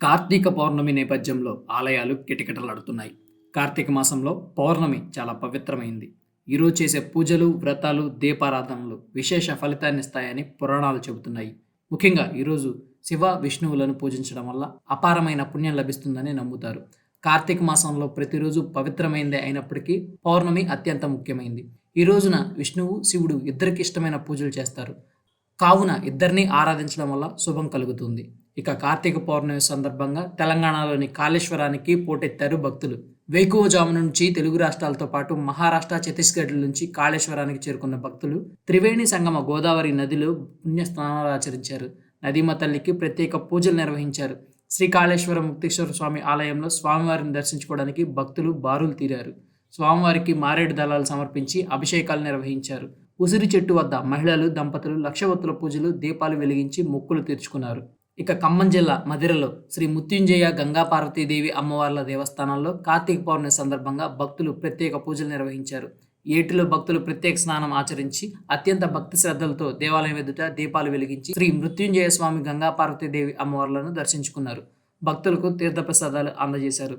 కార్తీక పౌర్ణమి నేపథ్యంలో ఆలయాలు కిటకిటలాడుతున్నాయి. కార్తీక మాసంలో పౌర్ణమి చాలా పవిత్రమైంది. ఈరోజు చేసే పూజలు వ్రతాలు దీపారాధనలు విశేష ఫలితాన్ని ఇస్తాయని పురాణాలు చెబుతున్నాయి. ముఖ్యంగా ఈరోజు శివ విష్ణువులను పూజించడం వల్ల అపారమైన పుణ్యం లభిస్తుందని నమ్ముతారు. కార్తీక మాసంలో ప్రతిరోజు పవిత్రమైందే అయినప్పటికీ పౌర్ణమి అత్యంత ముఖ్యమైంది. ఈ రోజున విష్ణువు శివుడు ఇద్దరికి ఇష్టమైన పూజలు చేస్తారు. కావున ఇద్దరిని ఆరాధించడం వల్ల శుభం కలుగుతుంది. ఇక కార్తీక పౌర్ణమి సందర్భంగా తెలంగాణలోని కాళేశ్వరానికి పోటెత్తారు భక్తులు. వేకువజాము నుంచి తెలుగు రాష్ట్రాలతో పాటు మహారాష్ట్ర ఛత్తీస్గఢ్ నుంచి కాళేశ్వరానికి చేరుకున్న భక్తులు త్రివేణి సంగమ గోదావరి నదిలో పుణ్య స్నానాలు ఆచరించారు. నదీమ తల్లికి ప్రత్యేక పూజలు నిర్వహించారు. శ్రీ కాళేశ్వర ముక్తేశ్వర స్వామి ఆలయంలో స్వామివారిని దర్శించుకోవడానికి భక్తులు బారులు తీరారు. స్వామివారికి మారేడు దళాలు సమర్పించి అభిషేకాలు నిర్వహించారు. ఉసిరి చెట్టు వద్ద మహిళలు దంపతులు లక్షవత్తుల పూజలు దీపాలు వెలిగించి మొక్కులు తీర్చుకున్నారు. ఇక ఖమ్మం జిల్లా మదిరలో శ్రీ మృత్యుంజయ గంగా పార్వతీదేవి అమ్మవార్ల దేవస్థానంలో కార్తీక పౌర్ణమి సందర్భంగా భక్తులు ప్రత్యేక పూజలు నిర్వహించారు. ఏటిలో భక్తులు ప్రత్యేక స్నానం ఆచరించి అత్యంత భక్తి శ్రద్ధలతో దేవాలయం ఎదుట దీపాలు వెలిగించి శ్రీ మృత్యుంజయ స్వామి గంగా పార్వతీదేవి అమ్మవార్లను దర్శించుకున్నారు. భక్తులకు తీర్థప్రసాదాలు అందజేశారు.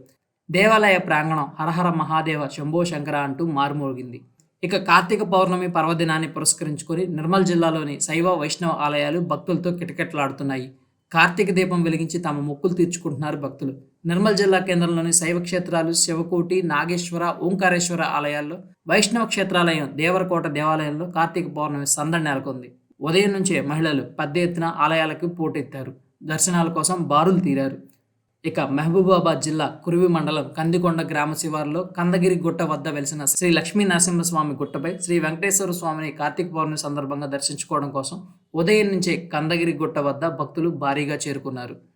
దేవాలయ ప్రాంగణం హరహర మహాదేవ శంభో శంకర అంటూ మారుమోగింది. ఇక కార్తీక పౌర్ణమి పర్వదినాన్ని పురస్కరించుకొని నిర్మల్ జిల్లాలోని శైవ వైష్ణవ ఆలయాలు భక్తులతో కిటకిటలాడుతున్నాయి. కార్తీక దీపం వెలిగించి తమ మొక్కులు తీర్చుకుంటున్నారు భక్తులు. నిర్మల్ జిల్లా కేంద్రంలోని శైవ క్షేత్రాలు శివకోటి నాగేశ్వర ఓంకారేశ్వర ఆలయాల్లో వైష్ణవ క్షేత్రాలయం దేవరకోట దేవాలయంలో కార్తీక పౌర్ణమి సందడి నెలకొంది. ఉదయం నుంచే మహిళలు పెద్ద ఎత్తున ఆలయాలకు పోటెత్తారు. దర్శనాల కోసం బారులు తీరారు. ఇక మహబూబాబాద్ జిల్లా కురివి మండలం కందికొండ గ్రామ శివారులో కందగిరి గుట్ట వద్ద వెలిసిన శ్రీ లక్ష్మీ నరసింహస్వామి గుట్టపై శ్రీ వెంకటేశ్వర స్వామిని కార్తీక పౌర్ణమి సందర్భంగా దర్శించుకోవడం కోసం ఉదయం నుంచే కందగిరి గుట్ట వద్ద భక్తులు భారీగా చేరుకున్నారు.